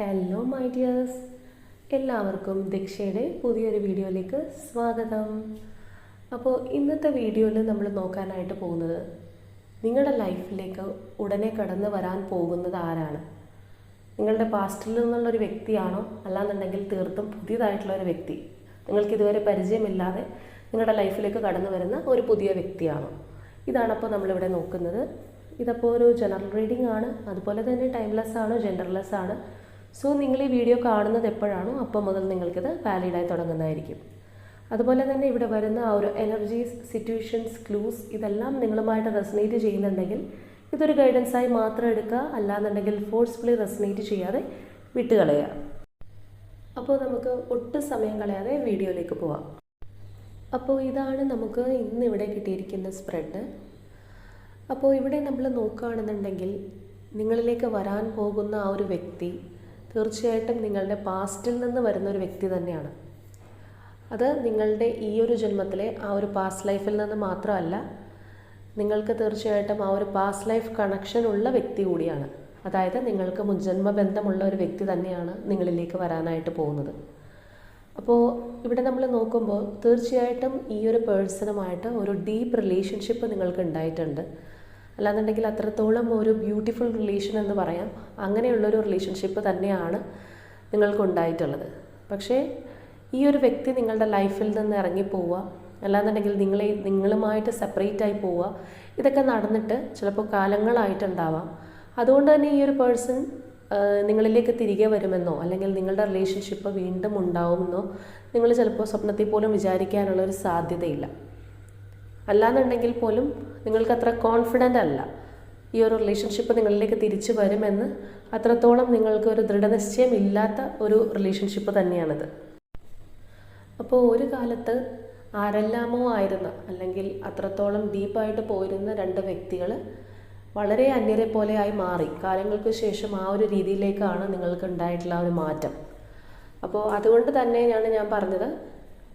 Hello my dears എല്ലാവർക്കും ദീക്ഷയുടെ പുതിയൊരു വീഡിയോയിലേക്ക് സ്വാഗതം. അപ്പോൾ ഇന്നത്തെ വീഡിയോയിൽ നമ്മൾ നോക്കാനായിട്ട് പോകുന്നത് നിങ്ങളുടെ ലൈഫിലേക്ക് ഉടനെ കടന്നു വരാൻ പോകുന്നത് ആരാണ്? നിങ്ങളുടെ പാസ്റ്റിൽ നിന്നുള്ളൊരു വ്യക്തിയാണോ? അല്ലാന്നുണ്ടെങ്കിൽ തീർത്തും പുതിയതായിട്ടുള്ള ഒരു വ്യക്തി. നിങ്ങൾക്ക് ഇതുവരെ പരിചയമില്ലാതെ നിങ്ങളുടെ ലൈഫിലേക്ക് കടന്നു വരുന്ന ഒരു പുതിയ വ്യക്തിയാണോ? ഇതാണപ്പോൾ നമ്മളിവിടെ നോക്കുന്നത്. ഇതപ്പോൾ ഒരു ജനറൽ റീഡിംഗ് ആണ്. അതുപോലെ തന്നെ ടൈംലെസ് ആണ് ജെൻഡർലെസ് ആണ്. സോ നിങ്ങൾ ഈ വീഡിയോ കാണുന്നത് എപ്പോഴാണോ അപ്പോൾ മുതൽ നിങ്ങൾക്കിത് വാലിഡായി തുടങ്ങുന്നതായിരിക്കും. അതുപോലെ തന്നെ ഇവിടെ വരുന്ന ആ ഒരു എനർജീസ് സിറ്റുവേഷൻസ് ക്ലൂസ് ഇതെല്ലാം നിങ്ങളുമായിട്ട് റെസനേറ്റ് ചെയ്യുന്നുണ്ടെങ്കിൽ ഇതൊരു ഗൈഡൻസായി മാത്രം എടുക്കുക. അല്ലാന്നുണ്ടെങ്കിൽ ഫോഴ്സ്ഫുള്ളി റെസനേറ്റ് ചെയ്യാതെ വിട്ടുകളയുക. അപ്പോൾ നമുക്ക് ഒട്ടും സമയം കളയാതെ വീഡിയോയിലേക്ക് പോവാം. അപ്പോൾ ഇതാണ് നമുക്ക് ഇന്ന് ഇവിടെ കിട്ടിയിരിക്കുന്ന സ്പ്രെഡ് അപ്പോൾ ഇവിടെ നമ്മൾ നോക്കുകയാണെന്നുണ്ടെങ്കിൽ നിങ്ങളിലേക്ക് വരാൻ പോകുന്ന ആ ഒരു വ്യക്തി തീർച്ചയായിട്ടും നിങ്ങളുടെ പാസ്റ്റിൽ നിന്ന് വരുന്ന ഒരു വ്യക്തി തന്നെയാണ്. അത് നിങ്ങളുടെ ഈ ഒരു ജന്മത്തിലെ ആ ഒരു പാസ്റ്റ് ലൈഫിൽ നിന്ന് മാത്രമല്ല നിങ്ങൾക്ക് തീർച്ചയായിട്ടും ആ ഒരു പാസ്റ്റ് ലൈഫ് കണക്ഷൻ ഉള്ള വ്യക്തി കൂടിയാണ്. അതായത് നിങ്ങൾക്ക് മുൻജന്മ ബന്ധമുള്ള ഒരു വ്യക്തി തന്നെയാണ് നിങ്ങളിലേക്ക് വരാനായിട്ട് പോകുന്നത്. അപ്പോൾ ഇവിടെ നമ്മൾ നോക്കുമ്പോൾ തീർച്ചയായിട്ടും ഈ ഒരു പേഴ്സണുമായിട്ട് ഒരു ഡീപ്പ് റിലേഷൻഷിപ്പ് നിങ്ങൾക്ക് ഉണ്ടായിട്ടുണ്ട്. അല്ലാന്നുണ്ടെങ്കിൽ അത്രത്തോളം ഒരു ബ്യൂട്ടിഫുൾ റിലേഷൻ എന്ന് പറയാം. അങ്ങനെയുള്ളൊരു റിലേഷൻഷിപ്പ് തന്നെയാണ് നിങ്ങൾക്ക് ഉണ്ടായിട്ടുള്ളത് പക്ഷേ ഈ ഒരു വ്യക്തി നിങ്ങളുടെ ലൈഫിൽ നിന്ന് ഇറങ്ങിപ്പോവുക അല്ലാന്നുണ്ടെങ്കിൽ നിങ്ങളെ നിങ്ങളുമായിട്ട് സെപ്പറേറ്റ് ആയി പോവുക ഇതൊക്കെ നടന്നിട്ട് ചിലപ്പോൾ കാലങ്ങളായിട്ടുണ്ടാവാം. അതുകൊണ്ട് തന്നെ ഈ ഒരു പേഴ്സൺ നിങ്ങളിലേക്ക് തിരികെ വരുമെന്നോ അല്ലെങ്കിൽ നിങ്ങളുടെ റിലേഷൻഷിപ്പ് വീണ്ടും ഉണ്ടാവുമെന്നോ നിങ്ങൾ ചിലപ്പോൾ സ്വപ്നത്തിൽ പോലും വിചാരിക്കാനുള്ള ഒരു സാധ്യതയില്ല. അല്ലാന്നുണ്ടെങ്കിൽ പോലും നിങ്ങൾക്ക് അത്ര കോൺഫിഡന്റ് അല്ല. ഈ ഒരു റിലേഷൻഷിപ്പ് നിങ്ങളിലേക്ക് തിരിച്ചു വരുമെന്ന് അത്രത്തോളം നിങ്ങൾക്ക് ഒരു ദൃഢനിശ്ചയം ഇല്ലാത്ത ഒരു റിലേഷൻഷിപ്പ് തന്നെയാണിത്. അപ്പോൾ ഒരു കാലത്ത് ആരെല്ലാമോ ആയിരുന്ന അല്ലെങ്കിൽ അത്രത്തോളം ഡീപ്പായിട്ട് പോയിരുന്ന രണ്ട് വ്യക്തികൾ വളരെ അന്യരെ പോലെയായി മാറി. കാലങ്ങൾക്ക് ശേഷം ആ ഒരു രീതിയിലേക്കാണ് നിങ്ങൾക്ക് ഉണ്ടായിട്ടുള്ള ഒരു മാറ്റം. അപ്പോൾ അതുകൊണ്ട് തന്നെയാണ് ഞാൻ പറഞ്ഞത്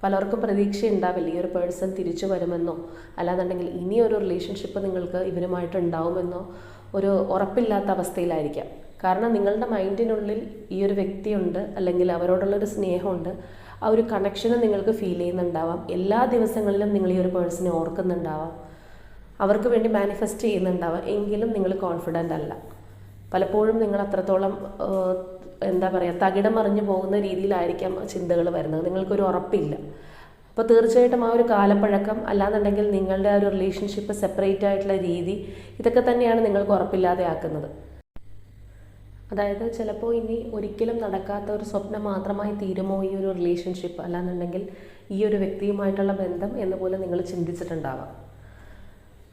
പലർക്കും പ്രതീക്ഷ ഉണ്ടാവില്ല ഈ ഒരു പേഴ്സൺ തിരിച്ചു വരുമെന്നോ. അല്ലാന്നുണ്ടെങ്കിൽ ഒരു റിലേഷൻഷിപ്പ് നിങ്ങൾക്ക് ഇവരുമായിട്ട് ഉണ്ടാവുമെന്നോ ഒരു ഉറപ്പില്ലാത്ത അവസ്ഥയിലായിരിക്കാം. കാരണം നിങ്ങളുടെ മൈൻഡിനുള്ളിൽ ഈ ഒരു വ്യക്തിയുണ്ട് അല്ലെങ്കിൽ അവരോടുള്ളൊരു സ്നേഹമുണ്ട് ആ ഒരു കണക്ഷനും നിങ്ങൾക്ക് ഫീൽ ചെയ്യുന്നുണ്ടാവാം. എല്ലാ ദിവസങ്ങളിലും നിങ്ങൾ ഈ ഒരു പേഴ്സണെ ഓർക്കുന്നുണ്ടാവാം. അവർക്ക് വേണ്ടി മാനിഫെസ്റ്റ് ചെയ്യുന്നുണ്ടാവാം. എങ്കിലും നിങ്ങൾ കോൺഫിഡന്റ് അല്ല. പലപ്പോഴും നിങ്ങൾ അത്രത്തോളം എന്താ പറയുക തകിടം മറിഞ്ഞു പോകുന്ന രീതിയിലായിരിക്കാം ചിന്തകൾ വരുന്നത്. നിങ്ങൾക്കൊരു ഉറപ്പില്ല. അപ്പോൾ തീർച്ചയായിട്ടും ആ ഒരു കാലപ്പഴക്കം അല്ലാന്നുണ്ടെങ്കിൽ നിങ്ങളുടെ ആ ഒരു റിലേഷൻഷിപ്പ് സെപ്പറേറ്റ് ആയിട്ടുള്ള രീതി ഇതൊക്കെ തന്നെയാണ് നിങ്ങൾക്ക് ഉറപ്പില്ലാതെ ആക്കുന്നത് അതായത് ചിലപ്പോൾ ഇനി ഒരിക്കലും നടക്കാത്ത ഒരു സ്വപ്നം മാത്രമായി തീരുമോ ഈ ഒരു റിലേഷൻഷിപ്പ് അല്ലാന്നുണ്ടെങ്കിൽ ഈ ഒരു വ്യക്തിയുമായിട്ടുള്ള ബന്ധം എന്ന് പോലും നിങ്ങൾ ചിന്തിച്ചിട്ടുണ്ടാവാം.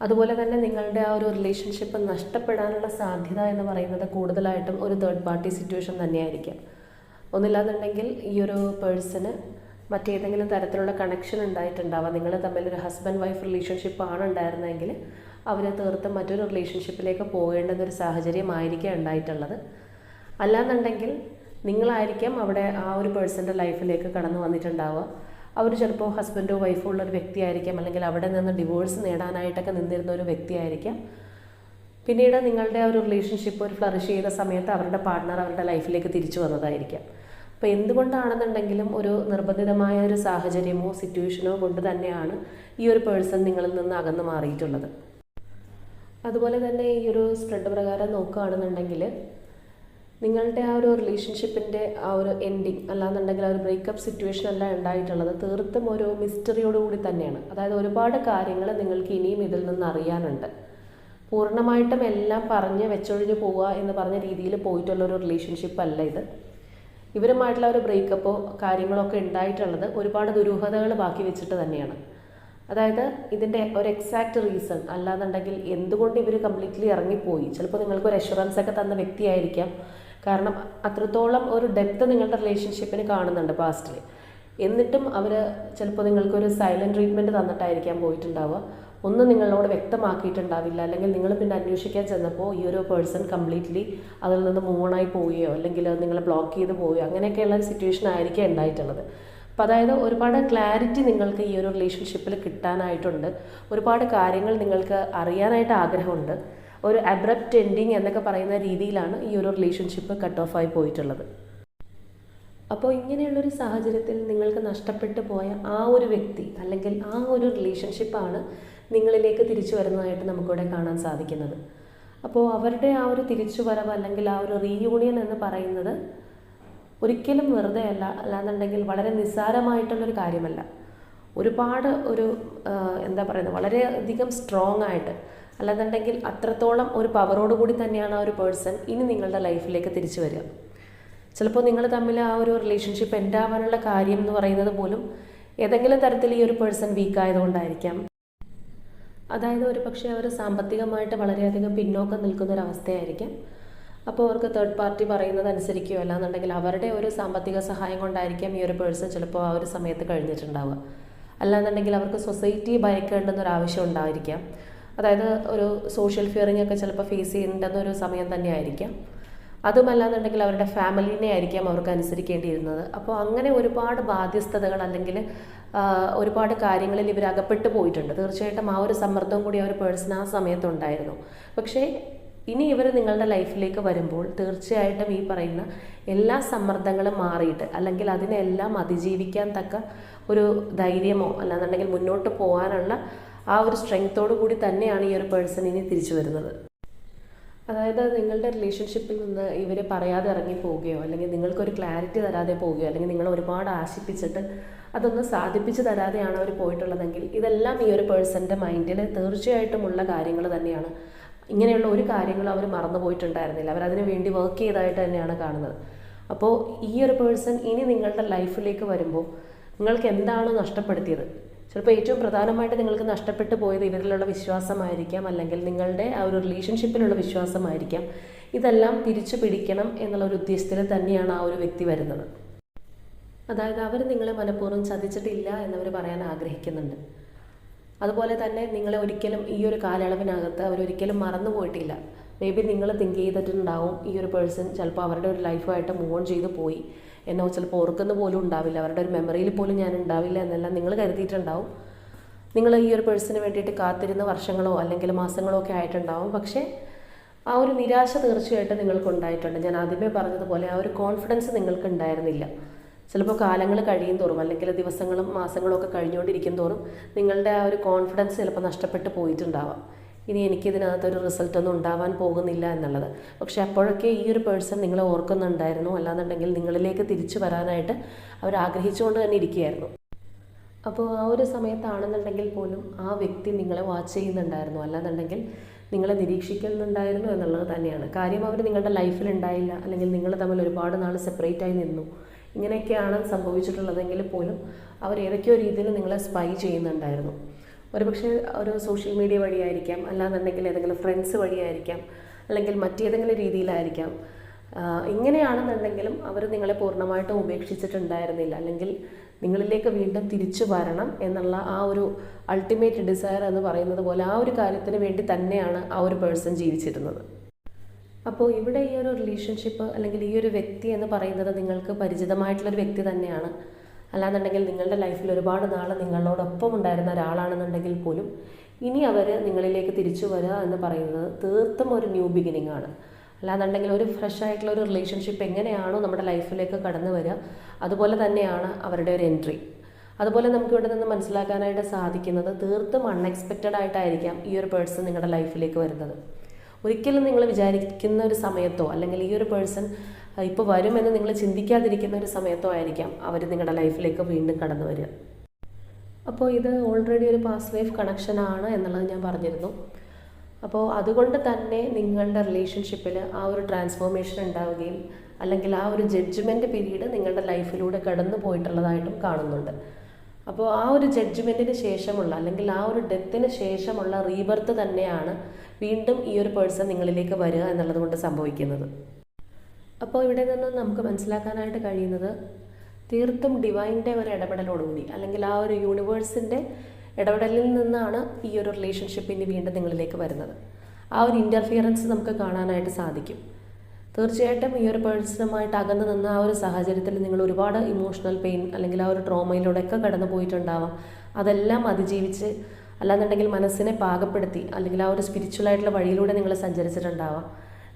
അതുപോലെ തന്നെ നിങ്ങളുടെ ആ ഒരു റിലേഷൻഷിപ്പ് നഷ്ടപ്പെടാനുള്ള സാധ്യത എന്ന് പറയുന്നത് കൂടുതലായിട്ടും ഒരു തേർഡ് പാർട്ടി സിറ്റുവേഷൻ തന്നെയായിരിക്കാം. ഒന്നില്ലാന്നുണ്ടെങ്കിൽ ഈ ഒരു പേഴ്സണ് മറ്റേതെങ്കിലും തരത്തിലുള്ള കണക്ഷൻ ഉണ്ടായിട്ടുണ്ടാവാം. നിങ്ങൾ തമ്മിൽ ഒരു ഹസ്ബൻഡ് വൈഫ് റിലേഷൻഷിപ്പ് ആണ് ഉണ്ടായിരുന്നെങ്കിൽ അവരെ തീർത്ത് മറ്റൊരു റിലേഷൻഷിപ്പിലേക്ക് പോകേണ്ടുന്ന ഒരു സാഹചര്യമായിരിക്കാം ഉണ്ടായിട്ടുള്ളത്. അല്ലാന്നുണ്ടെങ്കിൽ നിങ്ങളായിരിക്കാം അവിടെ ആ ഒരു പേഴ്സന്റെ ലൈഫിലേക്ക് കടന്നു വന്നിട്ടുണ്ടാവുക. അവർ ചിലപ്പോൾ ഹസ്ബൻഡോ വൈഫോ ഉള്ള ഒരു വ്യക്തിയായിരിക്കാം. അല്ലെങ്കിൽ അവിടെ നിന്ന് ഡിവോഴ്സ് നേടാനായിട്ടൊക്കെ നിന്നിരുന്ന ഒരു വ്യക്തിയായിരിക്കാം. പിന്നീട് നിങ്ങളുടെ ഒരു റിലേഷൻഷിപ്പ് ഒരു ഫ്ലറിഷ് ചെയ്ത സമയത്ത് അവരുടെ പാർട്ട്ണർ അവരുടെ ലൈഫിലേക്ക് തിരിച്ചു വന്നതായിരിക്കാം. അപ്പോൾ എന്തുകൊണ്ടാണെന്നുണ്ടെങ്കിലും ഒരു നിർബന്ധിതമായ ഒരു സാഹചര്യമോ സിറ്റുവേഷനോ കൊണ്ട് തന്നെയാണ് ഈ ഒരു പേഴ്സൺ നിങ്ങളിൽ നിന്ന് അകന്നു മാറിയിട്ടുള്ളത്. അതുപോലെ തന്നെ ഈ ഒരു സ്പ്രെഡ് പ്രകാരം നോക്കുകയാണെന്നുണ്ടെങ്കിൽ നിങ്ങളുടെ ആ ഒരു റിലേഷൻഷിപ്പിന്റെ ആ ഒരു എൻഡിങ് അല്ലാന്നുണ്ടെങ്കിൽ ആ ഒരു ബ്രേക്കപ്പ് സിറ്റുവേഷൻ അല്ല ഉണ്ടായിട്ടുള്ളത് തീർത്തും ഒരു മിസ്റ്ററിയോടുകൂടി തന്നെയാണ്. അതായത് ഒരുപാട് കാര്യങ്ങൾ നിങ്ങൾക്ക് ഇനിയും ഇതിൽ നിന്ന് അറിയാനുണ്ട്. പൂർണമായിട്ടും എല്ലാം പറഞ്ഞ് വെച്ചൊഴിഞ്ഞ് പോവുക എന്ന് പറഞ്ഞ രീതിയിൽ പോയിട്ടുള്ള ഒരു റിലേഷൻഷിപ്പ് അല്ല ഇത്. ഇവരുമായിട്ടുള്ള ഒരു ബ്രേക്കപ്പോ കാര്യങ്ങളൊക്കെ ഉണ്ടായിട്ടുള്ളത് ഒരുപാട് ദുരൂഹതകൾ ബാക്കി വെച്ചിട്ട് തന്നെയാണ്. അതായത് ഇതിന്റെ ഒരു എക്സാക്റ്റ് റീസൺ അല്ലാന്നുണ്ടെങ്കിൽ എന്തുകൊണ്ട് ഇവർ കംപ്ലീറ്റ്ലി ഇറങ്ങിപ്പോയി? ചിലപ്പോൾ നിങ്ങൾക്ക് ഒരു അഷുറൻസ് ഒക്കെ തന്ന വ്യക്തിയായിരിക്കാം. കാരണം അത്രത്തോളം ഒരു ഡെപ്ത് നിങ്ങളുടെ റിലേഷൻഷിപ്പിന് കാണുന്നുണ്ട് പാസ്റ്റിൽ എന്നിട്ടും അവർ ചിലപ്പോൾ നിങ്ങൾക്കൊരു സൈലന്റ് ട്രീറ്റ്മെന്റ് തന്നിട്ടായിരിക്കാം പോയിട്ടുണ്ടാവുക. ഒന്നും നിങ്ങളോട് വ്യക്തമാക്കിയിട്ടുണ്ടാവില്ല. അല്ലെങ്കിൽ നിങ്ങൾ പിന്നെ അന്വേഷിക്കാൻ ചെന്നപ്പോൾ ഈ ഒരു പേഴ്സൺ കംപ്ലീറ്റ്ലി അതിൽ നിന്ന് മൂണായി പോവുകയോ അല്ലെങ്കിൽ നിങ്ങളെ ബ്ലോക്ക് ചെയ്ത് പോവുകയോ അങ്ങനെയൊക്കെയുള്ള ഒരു സിറ്റുവേഷൻ ആയിരിക്കും ഉണ്ടായിട്ടുള്ളത്. അപ്പോൾ അതായത് ഒരുപാട് ക്ലാരിറ്റി നിങ്ങൾക്ക് ഈ ഒരു റിലേഷൻഷിപ്പിൽ കിട്ടാനായിട്ടുണ്ട്. ഒരുപാട് കാര്യങ്ങൾ നിങ്ങൾക്ക് അറിയാനായിട്ട് ആഗ്രഹമുണ്ട്. ഒരു അബ്രപ്റ്റ് എൻഡിങ് എന്നൊക്കെ പറയുന്ന രീതിയിലാണ് ഈ ഒരു റിലേഷൻഷിപ്പ് കട്ട് ഓഫ് ആയി പോയിട്ടുള്ളത്. അപ്പോൾ ഇങ്ങനെയുള്ളൊരു സാഹചര്യത്തിൽ നിങ്ങൾക്ക് നഷ്ടപ്പെട്ടു പോയ ആ ഒരു വ്യക്തി അല്ലെങ്കിൽ ആ ഒരു റിലേഷൻഷിപ്പാണ് നിങ്ങളിലേക്ക് തിരിച്ചു വരുന്നതായിട്ട് നമുക്കിവിടെ കാണാൻ സാധിക്കുന്നത്. അപ്പോൾ അവരുടെ ആ ഒരു തിരിച്ചു വരവ് അല്ലെങ്കിൽ ആ ഒരു റീയൂണിയൻ എന്ന് പറയുന്നത് ഒരിക്കലും വെറുതെ അല്ല അല്ലാന്നുണ്ടെങ്കിൽ വളരെ നിസ്സാരമായിട്ടുള്ളൊരു കാര്യമല്ല. ഒരുപാട് ഒരു എന്താ പറയുന്നത് വളരെയധികം സ്ട്രോങ് ആയിട്ട് അല്ലാന്നുണ്ടെങ്കിൽ അത്രത്തോളം ഒരു പവറോട് കൂടി തന്നെയാണ് ആ ഒരു പേഴ്സൺ ഇനി നിങ്ങളുടെ ലൈഫിലേക്ക് തിരിച്ചു വരിക. ചിലപ്പോൾ നിങ്ങൾ തമ്മിൽ ആ ഒരു റിലേഷൻഷിപ്പ് എൻഡ് ആവാനുള്ള കാര്യം എന്ന് പറയുന്നത് പോലും ഏതെങ്കിലും തരത്തിൽ ഈ ഒരു പേഴ്സൺ വീക്കായതുകൊണ്ടായിരിക്കാം അതായത് ഒരു പക്ഷേ അവർ സാമ്പത്തികമായിട്ട് വളരെയധികം പിന്നോക്കം നിൽക്കുന്ന ഒരു അവസ്ഥയായിരിക്കും. അപ്പോൾ അവർക്ക് തേർഡ് പാർട്ടി പറയുന്നത് അനുസരിക്കുകയോ അല്ലാന്നുണ്ടെങ്കിൽ അവരുടെ ഒരു സാമ്പത്തിക സഹായം കൊണ്ടായിരിക്കാം ഈ ഒരു പേഴ്സൺ ചിലപ്പോൾ ആ ഒരു സമയത്ത് കഴിഞ്ഞിട്ടുണ്ടാവുക. അല്ലാന്നുണ്ടെങ്കിൽ അവർക്ക് സൊസൈറ്റി ഭയക്കേണ്ടെന്നൊരു ആവശ്യം ഉണ്ടായിരിക്കാം. അതായത് ഒരു സോഷ്യൽ ഫിയറിംഗ് ഒക്കെ ചിലപ്പോൾ ഫേസ് ചെയ്യേണ്ടെന്നൊരു സമയം തന്നെ ആയിരിക്കാം അതുമല്ലാന്നുണ്ടെങ്കിൽ അവരുടെ ഫാമിലിനെ ആയിരിക്കാം അവർക്ക് അനുസരിക്കേണ്ടിയിരുന്നത്. അപ്പോൾ അങ്ങനെ ഒരുപാട് ബാധ്യസ്ഥതകൾ അല്ലെങ്കിൽ ഒരുപാട് കാര്യങ്ങളിൽ ഇവർ അകപ്പെട്ടു പോയിട്ടുണ്ട്. തീർച്ചയായിട്ടും ആ ഒരു സമ്മർദ്ദം കൂടി ആ ഒരു പേഴ്സൺ ആ സമയത്തുണ്ടായിരുന്നു പക്ഷേ ഇനി ഇവർ നിങ്ങളുടെ ലൈഫിലേക്ക് വരുമ്പോൾ തീർച്ചയായിട്ടും ഈ പറയുന്ന എല്ലാ സമ്മർദ്ദങ്ങളും മാറിയിട്ട് അല്ലെങ്കിൽ അതിനെല്ലാം അതിജീവിക്കാൻ തക്ക ഒരു ധൈര്യമോ അല്ലാന്നുണ്ടെങ്കിൽ മുന്നോട്ട് പോകാനുള്ള ആ ഒരു സ്ട്രെങ്ത്തോടു കൂടി തന്നെയാണ് ഈ ഒരു പേഴ്സൺ ഇനി തിരിച്ചു വരുന്നത്. അതായത് നിങ്ങളുടെ റിലേഷൻഷിപ്പിൽ നിന്ന് ഇവരെ പറയാതെ ഇറങ്ങി പോവുകയോ അല്ലെങ്കിൽ നിങ്ങൾക്കൊരു ക്ലാരിറ്റി തരാതെ പോവുകയോ അല്ലെങ്കിൽ നിങ്ങൾ ഒരുപാട് ആശിപ്പിച്ചിട്ട് അതൊന്ന് സാധിപ്പിച്ച് തരാതെയാണ് അവർ പോയിട്ടുള്ളതെങ്കിൽ ഇതെല്ലാം ഈ ഒരു പേഴ്സന്റെ മൈൻഡിൽ തീർച്ചയായിട്ടും ഉള്ള കാര്യങ്ങൾ തന്നെയാണ്. ഇങ്ങനെയുള്ള ഒരു കാര്യങ്ങളും അവർ മറന്നു പോയിട്ടുണ്ടായിരുന്നില്ല. അവരതിനു വേണ്ടി വർക്ക് ചെയ്തതായിട്ട് തന്നെയാണ് കാണുന്നത്. അപ്പോൾ ഈ ഒരു പേഴ്സൺ ഇനി നിങ്ങളുടെ ലൈഫിലേക്ക് വരുമ്പോൾ നിങ്ങൾക്ക് എന്താണ് നഷ്ടപ്പെടുത്തിയത്? ചിലപ്പോൾ ഏറ്റവും പ്രധാനമായിട്ട് നിങ്ങൾക്ക് നഷ്ടപ്പെട്ടു പോയത് ഇവരിലുള്ള വിശ്വാസമായിരിക്കാം അല്ലെങ്കിൽ നിങ്ങളുടെ ആ ഒരു റിലേഷൻഷിപ്പിലുള്ള വിശ്വാസമായിരിക്കാം. ഇതെല്ലാം തിരിച്ചു പിടിക്കണം എന്നുള്ള ഒരു ഉദ്ദേശത്തിൽ തന്നെയാണ് ആ ഒരു വ്യക്തി വരുന്നത്. അതായത് അവർ നിങ്ങളെ മനഃപൂർവം ചതിച്ചിട്ടില്ല എന്നവർ പറയാൻ ആഗ്രഹിക്കുന്നുണ്ട്. അതുപോലെ തന്നെ നിങ്ങളെ ഒരിക്കലും ഈ ഒരു കാലയളവിനകത്ത് അവരൊരിക്കലും മറന്നു പോയിട്ടില്ല. മേ ബി നിങ്ങൾ തിങ്ക് ചെയ്തിട്ടുണ്ടാവും ഈ ഒരു പേഴ്സൺ ചിലപ്പോൾ അവരുടെ ഒരു ലൈഫുമായിട്ട് മൂവ് ഓൺ ചെയ്തു പോയി. എന്നോ ചിലപ്പോൾ ഓർക്കുന്ന പോലും ഉണ്ടാവില്ല. അവരുടെ ഒരു മെമ്മറിയിൽ പോലും ഞാൻ ഉണ്ടാവില്ല എന്നെല്ലാം നിങ്ങൾ കരുതിയിട്ടുണ്ടാവും. നിങ്ങൾ ഈ ഒരു പേഴ്സണിന് വേണ്ടിയിട്ട് കാത്തിരുന്ന വർഷങ്ങളോ അല്ലെങ്കിൽ മാസങ്ങളോ ഒക്കെ ആയിട്ടുണ്ടാവും. പക്ഷേ ആ ഒരു നിരാശ തീർച്ചയായിട്ടും നിങ്ങൾക്ക് ഉണ്ടായിട്ടുണ്ട്. ഞാൻ ആദ്യമേ പറഞ്ഞതുപോലെ ആ ഒരു കോൺഫിഡൻസ് നിങ്ങൾക്ക് ഉണ്ടായിരുന്നില്ല. ചിലപ്പോൾ കാലങ്ങൾ കഴിയും തോറും അല്ലെങ്കിൽ ദിവസങ്ങളും മാസങ്ങളും ഒക്കെ കഴിഞ്ഞുകൊണ്ടിരിക്കും തോറും നിങ്ങളുടെ ആ ഒരു കോൺഫിഡൻസ് ചിലപ്പോൾ നഷ്ടപ്പെട്ടു പോയിട്ടുണ്ടാവാം. ഇനി എനിക്കിതിനകത്തൊരു റിസൾട്ടൊന്നും ഉണ്ടാവാൻ പോകുന്നില്ല എന്നുള്ളത്. പക്ഷേ അപ്പോഴൊക്കെ ഈ ഒരു പേഴ്സൺ നിങ്ങളെ ഓർക്കുന്നുണ്ടായിരുന്നു. അല്ലാന്നുണ്ടെങ്കിൽ നിങ്ങളിലേക്ക് തിരിച്ചു വരാനായിട്ട് അവർ ആഗ്രഹിച്ചുകൊണ്ട് തന്നെ ഇരിക്കുകയായിരുന്നു. അപ്പോൾ ആ ഒരു സമയത്താണെന്നുണ്ടെങ്കിൽ പോലും ആ വ്യക്തി നിങ്ങളെ വാച്ച് ചെയ്യുന്നുണ്ടായിരുന്നു. അല്ലാന്നുണ്ടെങ്കിൽ നിങ്ങളെ നിരീക്ഷിക്കുന്നുണ്ടായിരുന്നു എന്നുള്ളത് തന്നെയാണ്. കാര്യം അവർ നിങ്ങളുടെ ലൈഫിൽ ഉണ്ടായില്ല. അല്ലെങ്കിൽ നിങ്ങൾ തമ്മിൽ ഒരുപാട് നാൾ സെപ്പറേറ്റായി നിന്നു. ഇങ്ങനെയൊക്കെയാണ് സംഭവിച്ചിട്ടുള്ളതെങ്കിൽ പോലും അവർ ഏതൊക്കെയോ രീതിയിൽ നിങ്ങളെ സ്പൈ ചെയ്യുന്നുണ്ടായിരുന്നു. ഒരുപക്ഷെ ഒരു സോഷ്യൽ മീഡിയ വഴിയായിരിക്കാം. അല്ലാന്നുണ്ടെങ്കിൽ ഏതെങ്കിലും ഫ്രണ്ട്സ് വഴിയായിരിക്കാം. അല്ലെങ്കിൽ മറ്റേതെങ്കിലും രീതിയിലായിരിക്കാം. ഇങ്ങനെയാണെന്നുണ്ടെങ്കിലും അവർ നിങ്ങളെ പൂർണമായിട്ടും ഉപേക്ഷിച്ചിട്ടുണ്ടായിരുന്നില്ല. അല്ലെങ്കിൽ നിങ്ങളിലേക്ക് വീണ്ടും തിരിച്ചു വരണം എന്നുള്ള ആ ഒരു അൾട്ടിമേറ്റ് ഡിസയർ എന്ന് പറയുന്നത് പോലെ ആ ഒരു കാര്യത്തിന് വേണ്ടി തന്നെയാണ് ആ ഒരു പേഴ്സൺ ജീവിച്ചിരുന്നത്. അപ്പോൾ ഇവിടെ ഈ ഒരു റിലേഷൻഷിപ്പ് അല്ലെങ്കിൽ ഈ ഒരു വ്യക്തി എന്ന് പറയുന്നത് നിങ്ങൾക്ക് പരിചിതമായിട്ടുള്ളൊരു വ്യക്തി തന്നെയാണ്. അല്ലാന്നുണ്ടെങ്കിൽ നിങ്ങളുടെ ലൈഫിൽ ഒരുപാട് നാൾ നിങ്ങളോടൊപ്പം ഉണ്ടായിരുന്ന ഒരാളാണെന്നുണ്ടെങ്കിൽ പോലും ഇനി അവർ നിങ്ങളിലേക്ക് തിരിച്ചു വരിക എന്ന് പറയുന്നത് തീർത്തും ഒരു ന്യൂ ബിഗിനിങ് ആണ്. അല്ലാന്നുണ്ടെങ്കിൽ ഒരു ഫ്രഷ് ആയിട്ടുള്ള ഒരു റിലേഷൻഷിപ്പ് എങ്ങനെയാണോ നമ്മുടെ ലൈഫിലേക്ക് കടന്നു വരിക അതുപോലെ തന്നെയാണ് അവരുടെ ഒരു എൻട്രി അതുപോലെ നമുക്ക് ഇവിടെ നിന്ന് മനസ്സിലാക്കാനായിട്ട് സാധിക്കുന്നത് തീർത്തും അൺഎക്സ്പെക്റ്റഡ് ആയിട്ടായിരിക്കാം ഈ ഒരു പേഴ്സൺ നിങ്ങളുടെ ലൈഫിലേക്ക് വരുന്നത്. ഒരിക്കലും നിങ്ങൾ വിചാരിക്കുന്ന ഒരു സമയത്തോ അല്ലെങ്കിൽ ഈ ഒരു പേഴ്സൺ ഇപ്പോൾ വരുമെന്ന് നിങ്ങൾ ചിന്തിക്കാതിരിക്കുന്ന ഒരു സമയത്തോ ആയിരിക്കാം അവർ നിങ്ങളുടെ ലൈഫിലേക്ക് വീണ്ടും കടന്നു വരിക. അപ്പോൾ ഇത് ഓൾറെഡി ഒരു പാസ് ലൈഫ് കണക്ഷൻ ആണ് എന്നുള്ളത് ഞാൻ പറഞ്ഞിരുന്നു. അപ്പോൾ അതുകൊണ്ട് തന്നെ നിങ്ങളുടെ റിലേഷൻഷിപ്പിൽ ആ ഒരു ട്രാൻസ്ഫോർമേഷൻ ഉണ്ടാവുകയും അല്ലെങ്കിൽ ആ ഒരു ജഡ്ജ്മെന്റ് പീരീഡ് നിങ്ങളുടെ ലൈഫിലൂടെ കടന്നു പോയിട്ടുള്ളതായിട്ടും കാണുന്നുണ്ട്. അപ്പോൾ ആ ഒരു ജഡ്ജ്മെന്റിന് ശേഷമുള്ള അല്ലെങ്കിൽ ആ ഒരു ഡെത്തിന് ശേഷമുള്ള റീബർത്ത് തന്നെയാണ് വീണ്ടും ഈ ഒരു പേഴ്സൺ നിങ്ങളിലേക്ക് വരിക എന്നുള്ളത് കൊണ്ട് സംഭവിക്കുന്നത്. അപ്പോൾ ഇവിടെ നിന്ന് നമുക്ക് മനസ്സിലാക്കാനായിട്ട് കഴിയുന്നത് തീർത്തും ഡിവൈന്റെ ഒരു ഇടപെടലോടുകൂടി അല്ലെങ്കിൽ ആ ഒരു യൂണിവേഴ്സിന്റെ ഇടപെടലിൽ നിന്നാണ് ഈ ഒരു റിലേഷൻഷിപ്പ് ഇനി വീണ്ടും നിങ്ങളിലേക്ക് വരുന്നത്. ആ ഒരു ഇന്റർഫിയറൻസ് നമുക്ക് കാണാനായിട്ട് സാധിക്കും. തീർച്ചയായിട്ടും ഈ ഒരു പേഴ്സണുമായിട്ട് അകന്നു നിന്ന ആ ഒരു സാഹചര്യത്തിൽ നിങ്ങൾ ഒരുപാട് ഇമോഷണൽ പെയിൻ അല്ലെങ്കിൽ ആ ഒരു ട്രോമയിലൂടെയൊക്കെ കടന്നു പോയിട്ടുണ്ടാവാം. അതെല്ലാം അതിജീവിച്ച് അല്ലാന്നുണ്ടെങ്കിൽ മനസ്സിനെ പാകപ്പെടുത്തി അല്ലെങ്കിൽ ആ ഒരു സ്പിരിച്വൽ ആയിട്ടുള്ള വഴിയിലൂടെ നിങ്ങൾ സഞ്ചരിച്ചിട്ടുണ്ടാവാം.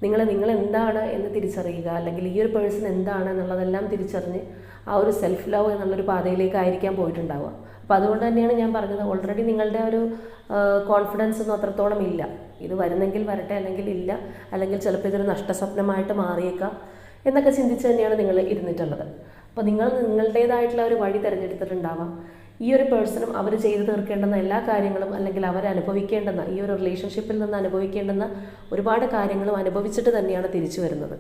നിങ്ങൾ നിങ്ങൾ എന്താണ് എന്ന് തിരിച്ചറിയുക. അല്ലെങ്കിൽ ഈ ഒരു പേഴ്സൺ എന്താണ് എന്നുള്ളതെല്ലാം തിരിച്ചറിഞ്ഞ് ആ ഒരു സെൽഫ് ലവ് എന്നുള്ളൊരു പാതയിലേക്കായിരിക്കാം പോയിട്ടുണ്ടാവുക. അപ്പോൾ അതുകൊണ്ട് തന്നെയാണ് ഞാൻ പറഞ്ഞത് ഓൾറെഡി നിങ്ങളുടെ ഒരു കോൺഫിഡൻസ് ഒന്നും അത്രത്തോളം ഇല്ല. ഇത് വരുന്നെങ്കിൽ വരട്ടെ അല്ലെങ്കിൽ ഇല്ല അല്ലെങ്കിൽ ചിലപ്പോൾ ഇതൊരു നഷ്ടസ്വപ്നമായിട്ട് മാറിയേക്കാം എന്നൊക്കെ ചിന്തിച്ച് തന്നെയാണ് നിങ്ങൾ ഇരുന്നിട്ടുള്ളത്. അപ്പോൾ നിങ്ങൾ നിങ്ങളുടേതായിട്ടുള്ള ഒരു വഴി തിരഞ്ഞെടുത്തിട്ടുണ്ടാവാം. ഈ ഒരു പേഴ്സണും അവർ ചെയ്തു തീർക്കേണ്ടുന്ന എല്ലാ കാര്യങ്ങളും അല്ലെങ്കിൽ അവർ അനുഭവിക്കേണ്ടുന്ന ഈ ഒരു റിലേഷൻഷിപ്പിൽ നിന്ന് അനുഭവിക്കേണ്ടുന്ന ഒരുപാട് കാര്യങ്ങളും അനുഭവിച്ചിട്ട് തന്നെയാണ് തിരിച്ചു വരുന്നത്.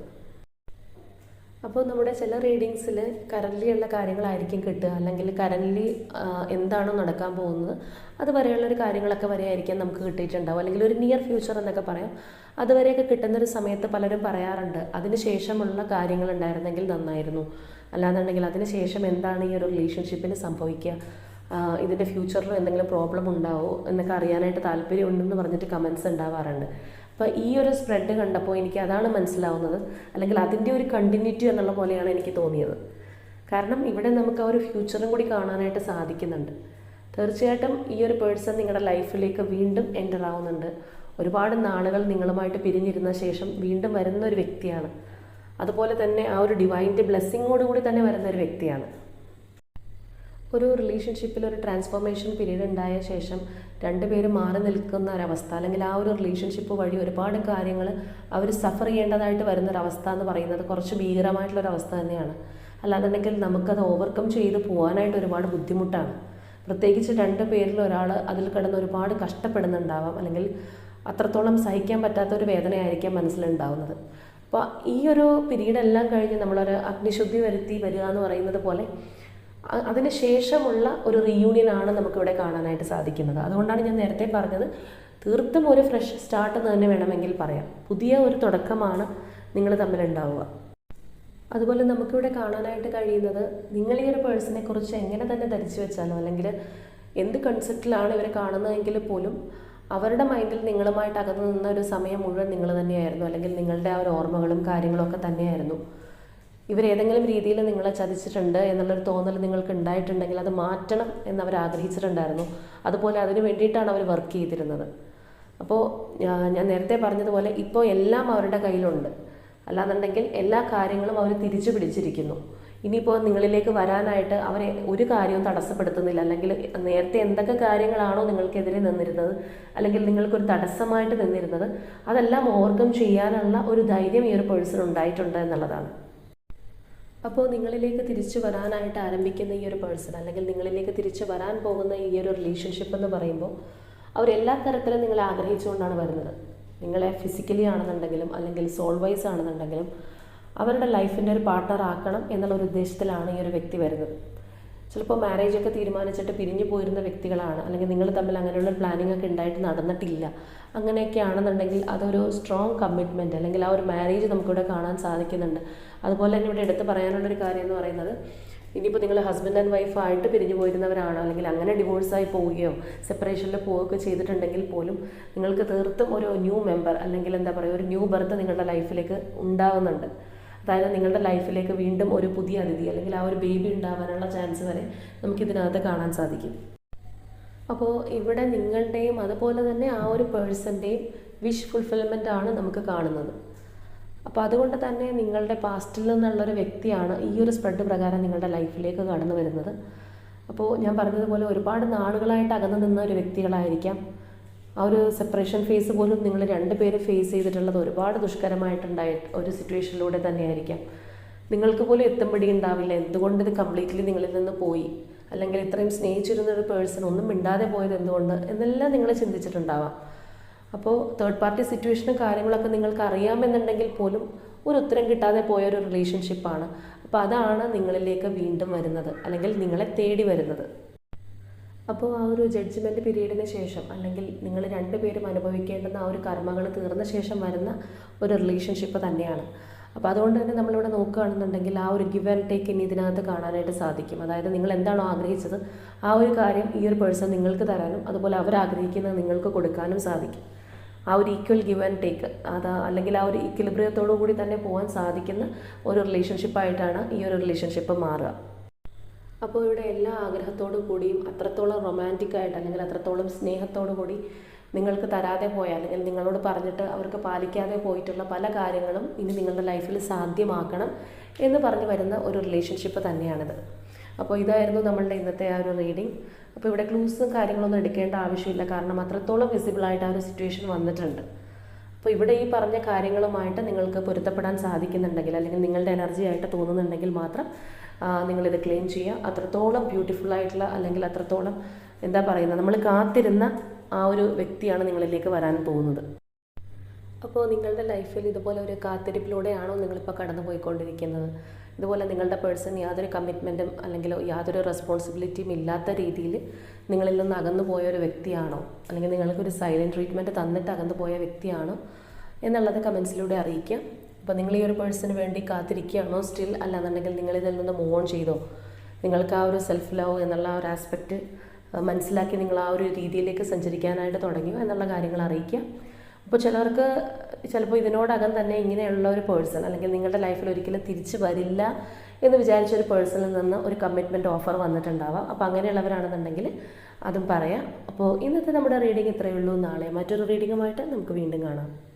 അപ്പോൾ നമ്മുടെ ചില റീഡിങ്സിൽ കറന്റ്ലി ഉള്ള കാര്യങ്ങളായിരിക്കും കിട്ടുക. അല്ലെങ്കിൽ കറന്റ്ലി എന്താണോ നടക്കാൻ പോകുന്നത് അതുവരെയുള്ള ഒരു കാര്യങ്ങളൊക്കെ വരെ ആയിരിക്കാം നമുക്ക് കിട്ടിയിട്ടുണ്ടാവും അല്ലെങ്കിൽ ഒരു നിയർ ഫ്യൂച്ചർ എന്നൊക്കെ പറയാം. അതുവരെയൊക്കെ കിട്ടുന്നൊരു സമയത്ത് പലരും പറയാറുണ്ട് അതിന് ശേഷമുള്ള കാര്യങ്ങൾ ഉണ്ടായിരുന്നെങ്കിൽ നന്നായിരുന്നു. അല്ലാന്നുണ്ടെങ്കിൽ അതിന് ശേഷം എന്താണ് ഈ ഒരു റിലേഷൻഷിപ്പിന് സംഭവിക്കുക? ഇതിന്റെ ഫ്യൂച്ചറിൽ എന്തെങ്കിലും പ്രോബ്ലം ഉണ്ടാവോ? എന്നൊക്കെ അറിയാനായിട്ട് താല്പര്യമുണ്ടെന്ന് പറഞ്ഞിട്ട് കമൻസ് ഉണ്ടാവാറുണ്ട്. അപ്പോൾ ഈ ഒരു സ്പ്രെഡ് കണ്ടപ്പോൾ എനിക്ക് അതാണ് മനസ്സിലാവുന്നത്. അല്ലെങ്കിൽ അതിന്റെ ഒരു കണ്ടിന്യൂറ്റി എന്നുള്ള പോലെയാണ് എനിക്ക് തോന്നിയത്. കാരണം ഇവിടെ നമുക്ക് ആ ഒരു ഫ്യൂച്ചറും കൂടി കാണാനായിട്ട് സാധിക്കുന്നുണ്ട്. തീർച്ചയായിട്ടും ഈ ഒരു പേഴ്സൺ നിങ്ങളുടെ ലൈഫിലേക്ക് വീണ്ടും എന്റർ ആവുന്നുണ്ട്. ഒരുപാട് നാളുകൾ നിങ്ങളുമായിട്ട് പിരിഞ്ഞിരുന്ന ശേഷം വീണ്ടും വരുന്ന ഒരു വ്യക്തിയാണ്. അതുപോലെ തന്നെ ആ ഒരു ഡിവൈന്റെ ബ്ലെസ്സിങ്ങോടുകൂടി തന്നെ വരുന്ന ഒരു വ്യക്തിയാണ്. ഒരു റിലേഷൻഷിപ്പിൽ ഒരു ട്രാൻസ്ഫോർമേഷൻ പീരീഡ് ഉണ്ടായ ശേഷം രണ്ടുപേരും മാറി നിൽക്കുന്ന ഒരവസ്ഥ അല്ലെങ്കിൽ ആ ഒരു റിലേഷൻഷിപ്പ് വഴി ഒരുപാട് കാര്യങ്ങൾ അവർ സഫർ ചെയ്യേണ്ടതായിട്ട് വരുന്നൊരവസ്ഥ എന്ന് പറയുന്നത് കുറച്ച് ഭീകരമായിട്ടുള്ളൊരവസ്ഥ തന്നെയാണ്. അല്ലാന്നുണ്ടെങ്കിൽ നമുക്കത് ഓവർകം ചെയ്ത് പോകാനായിട്ട് ഒരുപാട് ബുദ്ധിമുട്ടാണ്. പ്രത്യേകിച്ച് രണ്ട് പേരിൽ ഒരാൾ അതിൽ കിടന്ന് ഒരുപാട് കഷ്ടപ്പെടുന്നുണ്ടാവാം അല്ലെങ്കിൽ അത്രത്തോളം സഹിക്കാൻ പറ്റാത്ത ഒരു വേദനയായിരിക്കാം മനസ്സിലുണ്ടാവുന്നത്. അപ്പോൾ ഈ ഒരു പിരീഡ് എല്ലാം കഴിഞ്ഞ് നമ്മളൊരു അഗ്നിശുദ്ധി വരുത്തി വരിക എന്ന് പറയുന്നത് പോലെ അതിന് ശേഷമുള്ള ഒരു റീയൂണിയൻ ആണ് നമുക്കിവിടെ കാണാനായിട്ട് സാധിക്കുന്നത്. അതുകൊണ്ടാണ് ഞാൻ നേരത്തെ പറഞ്ഞത് തീർത്തും ഒരു ഫ്രഷ് സ്റ്റാർട്ട് എന്ന് തന്നെ വേണമെങ്കിൽ പറയാം. പുതിയ ഒരു തുടക്കമാണ് നിങ്ങൾ തമ്മിലുണ്ടാവുക. അതുപോലെ നമുക്കിവിടെ കാണാനായിട്ട് കഴിയുന്നത് നിങ്ങൾ ഈ ഒരു പേഴ്സണെ കുറിച്ച് എങ്ങനെ തന്നെ ധരിച്ചു വെച്ചാലോ അല്ലെങ്കിൽ എന്ത് കൺസെപ്റ്റിലാണ് ഇവരെ കാണുന്നതെങ്കിൽ പോലും അവരുടെ മൈൻഡിൽ നിങ്ങളുമായിട്ട് അകന്നു നിന്ന ഒരു സമയം മുഴുവൻ നിങ്ങൾ തന്നെയായിരുന്നു. അല്ലെങ്കിൽ നിങ്ങളുടെ ആ ഒരു ഓർമ്മകളും കാര്യങ്ങളും ഒക്കെ തന്നെയായിരുന്നു. ഇവരേതെങ്കിലും രീതിയിൽ നിങ്ങളെ ചതിച്ചിട്ടുണ്ട് എന്നുള്ളൊരു തോന്നൽ നിങ്ങൾക്ക് ഉണ്ടായിട്ടുണ്ടെങ്കിൽ അത് മാറ്റണം എന്ന് അവർ ആഗ്രഹിച്ചിട്ടുണ്ടായിരുന്നു. അതുപോലെ അതിനു വേണ്ടിയിട്ടാണ് അവർ വർക്ക് ചെയ്തിരുന്നത്. അപ്പോൾ ഞാൻ നേരത്തെ പറഞ്ഞതുപോലെ ഇപ്പോൾ എല്ലാം അവരുടെ കയ്യിലുണ്ട്. അല്ലാന്നുണ്ടെങ്കിൽ എല്ലാ കാര്യങ്ങളും അവർ തിരിച്ചു പിടിച്ചിരിക്കുന്നു. ഇനിയിപ്പോൾ നിങ്ങളിലേക്ക് വരാനായിട്ട് അവരെ ഒരു കാര്യവും തടസ്സപ്പെടുത്തുന്നില്ല. അല്ലെങ്കിൽ നേരത്തെ എന്തൊക്കെ കാര്യങ്ങളാണോ നിങ്ങൾക്കെതിരെ നിന്നിരുന്നത് അല്ലെങ്കിൽ നിങ്ങൾക്കൊരു തടസ്സമായിട്ട് നിന്നിരുന്നത് അതെല്ലാം ഓവർകം ചെയ്യാനുള്ള ഒരു ധൈര്യം ഈ ഒരു പേഴ്സൺ ഉണ്ടായിട്ടുണ്ട് എന്നുള്ളതാണ്. അപ്പോൾ നിങ്ങളിലേക്ക് തിരിച്ചു വരാനായിട്ട് ആരംഭിക്കുന്ന ഈ ഒരു പേഴ്സൺ അല്ലെങ്കിൽ നിങ്ങളിലേക്ക് തിരിച്ചു വരാൻ പോകുന്ന ഈ ഒരു റിലേഷൻഷിപ്പ് എന്ന് പറയുമ്പോൾ അവരെല്ലാ തരത്തിലും നിങ്ങളെ ആഗ്രഹിച്ചുകൊണ്ടാണ് വരുന്നത്. നിങ്ങളെ ഫിസിക്കലി ആണെന്നുണ്ടെങ്കിലും അല്ലെങ്കിൽ സോൾ വൈസ് ആണെന്നുണ്ടെങ്കിലും അവരുടെ ലൈഫിന്റെ ഒരു പാർട്ട്ണർ ആക്കണം എന്നുള്ള ഒരു ഉദ്ദേശത്തിലാണ് ഈ ഒരു വ്യക്തി വരുന്നത്. ചിലപ്പോൾ മാരേജ് ഒക്കെ തീരുമാനിച്ചിട്ട് പിരിഞ്ഞു പോയിരുന്ന വ്യക്തികളാണ് അല്ലെങ്കിൽ നിങ്ങൾ തമ്മിൽ അങ്ങനെയുള്ള പ്ലാനിങ് ഒക്കെ ഉണ്ടായിട്ട് നടന്നിട്ടില്ല. അങ്ങനെയൊക്കെ ആണെന്നുണ്ടെങ്കിൽ അതൊരു സ്ട്രോങ് കമ്മിറ്റ്മെന്റ് അല്ലെങ്കിൽ ആ ഒരു മാരേജ് നമുക്കിവിടെ കാണാൻ സാധിക്കുന്നുണ്ട്. അതുപോലെ തന്നെ ഇവിടെ എടുത്ത് പറയാനുള്ളൊരു കാര്യം എന്ന് പറയുന്നത് ഇനിയിപ്പോൾ നിങ്ങൾ ഹസ്ബൻഡ് ആൻഡ് വൈഫ് ആയിട്ട് പിരിഞ്ഞു പോയിരുന്നവരാണോ അല്ലെങ്കിൽ അങ്ങനെ ഡിവോഴ്സായി പോവുകയോ സെപ്പറേഷനിൽ പോവുകയൊക്കെ ചെയ്തിട്ടുണ്ടെങ്കിൽ പോലും നിങ്ങൾക്ക് തീർത്തും ഒരു ന്യൂ മെമ്പർ അല്ലെങ്കിൽ എന്താ പറയുക ഒരു ന്യൂ ബർത്ത് നിങ്ങളുടെ ലൈഫിലേക്ക് ഉണ്ടാവുന്നുണ്ട്. അതായത് നിങ്ങളുടെ ലൈഫിലേക്ക് വീണ്ടും ഒരു പുതിയ അതിഥി അല്ലെങ്കിൽ ആ ഒരു ബേബി ഉണ്ടാവാനുള്ള ചാൻസ് വരെ നമുക്കിതിനകത്ത് കാണാൻ സാധിക്കും. അപ്പോൾ ഇവിടെ നിങ്ങളുടെയും അതുപോലെ തന്നെ ആ ഒരു പേഴ്സന്റെയും വിഷ് ഫുൾഫിൽമെന്റ് ആണ് നമുക്ക് കാണുന്നത്. അപ്പോൾ അതുകൊണ്ട് തന്നെ നിങ്ങളുടെ പാസ്റ്റിൽ നിന്നുള്ളൊരു വ്യക്തിയാണ് ഈ ഒരു സ്പ്രെഡ് പ്രകാരം നിങ്ങളുടെ ലൈഫിലേക്ക് കടന്നു വരുന്നത്. അപ്പോൾ ഞാൻ പറഞ്ഞതുപോലെ ഒരുപാട് നാളുകളായിട്ട് അകന്നു നിന്ന ഒരു വ്യക്തികളായിരിക്കാം. ആ ഒരു സെപ്പറേഷൻ ഫേസ് പോലും നിങ്ങൾ രണ്ട് പേര് ഫേസ് ചെയ്തിട്ടുള്ളത് ഒരുപാട് ദുഷ്കരമായിട്ടുണ്ടായ ഒരു സിറ്റുവേഷനിലൂടെ തന്നെയായിരിക്കാം. നിങ്ങൾക്ക് പോലും എത്തുമ്പടി ഉണ്ടാവില്ല എന്തുകൊണ്ട് ഇത് കംപ്ലീറ്റ്ലി നിങ്ങളിൽ നിന്ന് പോയി? അല്ലെങ്കിൽ ഇത്രയും സ്നേഹിച്ചിരുന്ന ഒരു പേഴ്സൺ ഒന്നും മിണ്ടാതെ പോയത് എന്തുകൊണ്ട്? എന്നെല്ലാം നിങ്ങൾ ചിന്തിച്ചിട്ടുണ്ടാവാം. അപ്പോൾ തേർഡ് പാർട്ടി സിറ്റുവേഷനും കാര്യങ്ങളൊക്കെ നിങ്ങൾക്ക് അറിയാമെന്നുണ്ടെങ്കിൽ പോലും ഒരു ഉത്തരം കിട്ടാതെ പോയ ഒരു റിലേഷൻഷിപ്പാണ് അപ്പോൾ അതാണ് നിങ്ങളിലേക്ക് വീണ്ടും വരുന്നത് അല്ലെങ്കിൽ നിങ്ങളെ തേടി വരുന്നത്. അപ്പോൾ ആ ഒരു ജഡ്ജ്മെന്റ് പീരീഡിന് ശേഷം അല്ലെങ്കിൽ നിങ്ങൾ രണ്ടുപേരും അനുഭവിക്കേണ്ടുന്ന ആ ഒരു കർമ്മങ്ങൾ തീർന്ന ശേഷം വരുന്ന ഒരു റിലേഷൻഷിപ്പ് തന്നെയാണ്. അപ്പോൾ അതുകൊണ്ട് തന്നെ നമ്മളിവിടെ നോക്കുകയാണെന്നുണ്ടെങ്കിൽ ആ ഒരു ഗിവ് ആൻഡ് ടേക്ക് ഇനി ഇതിനകത്ത് കാണാനായിട്ട് സാധിക്കും. അതായത് നിങ്ങൾ എന്താണോ ആഗ്രഹിച്ചത് ആ ഒരു കാര്യം ഈ ഒരു പേഴ്സൺ നിങ്ങൾക്ക് തരാനും അതുപോലെ അവർ ആഗ്രഹിക്കുന്നത് നിങ്ങൾക്ക് കൊടുക്കാനും സാധിക്കും. ആ ഒരു ഈക്വൽ ഗിവ് ആൻഡ് ടേക്ക് അത് അല്ലെങ്കിൽ ആ ഒരു ഇക്വലിബ്രിയത്തോടു കൂടി തന്നെ പോകാൻ സാധിക്കുന്ന ഒരു റിലേഷൻഷിപ്പായിട്ടാണ് ഈ ഒരു റിലേഷൻഷിപ്പ് മാറുക. അപ്പോൾ ഇവിടെ എല്ലാ ആഗ്രഹത്തോടു കൂടിയും അത്രത്തോളം റൊമാന്റിക്കായിട്ട് അല്ലെങ്കിൽ അത്രത്തോളം സ്നേഹത്തോടു കൂടി നിങ്ങൾക്ക് തരാതെ പോയ അല്ലെങ്കിൽ നിങ്ങളോട് പറഞ്ഞിട്ട് അവർക്ക് പാലിക്കാതെ പോയിട്ടുള്ള പല കാര്യങ്ങളും ഇനി നിങ്ങളുടെ ലൈഫിൽ സാധ്യമാക്കണം എന്ന് പറഞ്ഞു വരുന്ന ഒരു റിലേഷൻഷിപ്പ് തന്നെയാണിത്. അപ്പോൾ ഇതായിരുന്നു നമ്മളുടെ ഇന്നത്തെ ആ ഒരു റീഡിംഗ് അപ്പോൾ ഇവിടെ ക്ലൂസും കാര്യങ്ങളൊന്നും എടുക്കേണ്ട ആവശ്യമില്ല. കാരണം അത്രത്തോളം വിസിബിളായിട്ട് ആ ഒരു സിറ്റുവേഷൻ വന്നിട്ടുണ്ട്. അപ്പോൾ ഇവിടെ ഈ പറഞ്ഞ കാര്യങ്ങളുമായിട്ട് നിങ്ങൾക്ക് പൊരുത്തപ്പെടാൻ സാധിക്കുന്നുണ്ടെങ്കിൽ അല്ലെങ്കിൽ നിങ്ങളുടെ എനർജി ആയിട്ട് തോന്നുന്നുണ്ടെങ്കിൽ മാത്രം നിങ്ങളിത് ക്ലെയിം ചെയ്യുക. അത്രത്തോളം ബ്യൂട്ടിഫുൾ ആയിട്ടുള്ള അല്ലെങ്കിൽ അത്രത്തോളം എന്താ പറയുന്നത് നമ്മൾ കാത്തിരുന്ന ആ ഒരു വ്യക്തിയാണ് നിങ്ങളിലേക്ക് വരാൻ പോകുന്നത്. അപ്പോൾ നിങ്ങളുടെ ലൈഫിൽ ഇതുപോലെ ഒരു കാത്തിരിപ്പിലൂടെയാണോ നിങ്ങളിപ്പോൾ കടന്നു പോയിക്കൊണ്ടിരിക്കുന്നത് ഇതുപോലെ നിങ്ങളുടെ പേഴ്സൺ യാതൊരു കമ്മിറ്റ്മെന്റും അല്ലെങ്കിൽ യാതൊരു റെസ്പോൺസിബിലിറ്റിയും ഇല്ലാത്ത രീതിയിൽ നിങ്ങളിൽ നിന്ന് അകന്നു പോയ ഒരു വ്യക്തിയാണോ? അല്ലെങ്കിൽ നിങ്ങൾക്കൊരു സൈലന്റ് ട്രീറ്റ്മെന്റ് തന്നിട്ട് അകന്നു പോയ വ്യക്തിയാണോ? എന്നുള്ളത് കമൻസിലൂടെ അറിയിക്കുക അപ്പോൾ നിങ്ങൾ ഈ ഒരു പേഴ്സന് വേണ്ടി കാത്തിരിക്കുകയാണോ? സ്റ്റിൽ അല്ലാന്നുണ്ടെങ്കിൽ നിങ്ങൾ ഇതിൽ നിന്ന് മൂവ് ഓൺ ചെയ്തോ? നിങ്ങൾക്ക് ആ ഒരു സെൽഫ് ലവ് എന്നുള്ള ആ ഒരു ആസ്പെക്റ്റ് മനസ്സിലാക്കി നിങ്ങൾ ആ ഒരു രീതിയിലേക്ക് സഞ്ചരിക്കാനായിട്ട് തുടങ്ങിയോ എന്നുള്ള കാര്യങ്ങൾ അറിയിക്കുക. അപ്പോൾ ചിലർക്ക് ചിലപ്പോൾ ഇതിനോടകം തന്നെ ഇങ്ങനെയുള്ള ഒരു പേഴ്സൺ അല്ലെങ്കിൽ നിങ്ങളുടെ ലൈഫിൽ ഒരിക്കലും തിരിച്ചു വരില്ല എന്ന് വിചാരിച്ച ഒരു പേഴ്സണിൽ നിന്ന് ഒരു കമ്മിറ്റ്മെന്റ് ഓഫർ വന്നിട്ടുണ്ടാവാം. അപ്പോൾ അങ്ങനെയുള്ളവരാണെന്നുണ്ടെങ്കിൽ അതും പറയാം. അപ്പോൾ ഇന്നത്തെ നമ്മുടെ റീഡിംഗ് ഇത്രയേ ഉള്ളൂ. നാളെ മറ്റൊരു റീഡിങ്ങുമായിട്ട് നമുക്ക് വീണ്ടും കാണാം.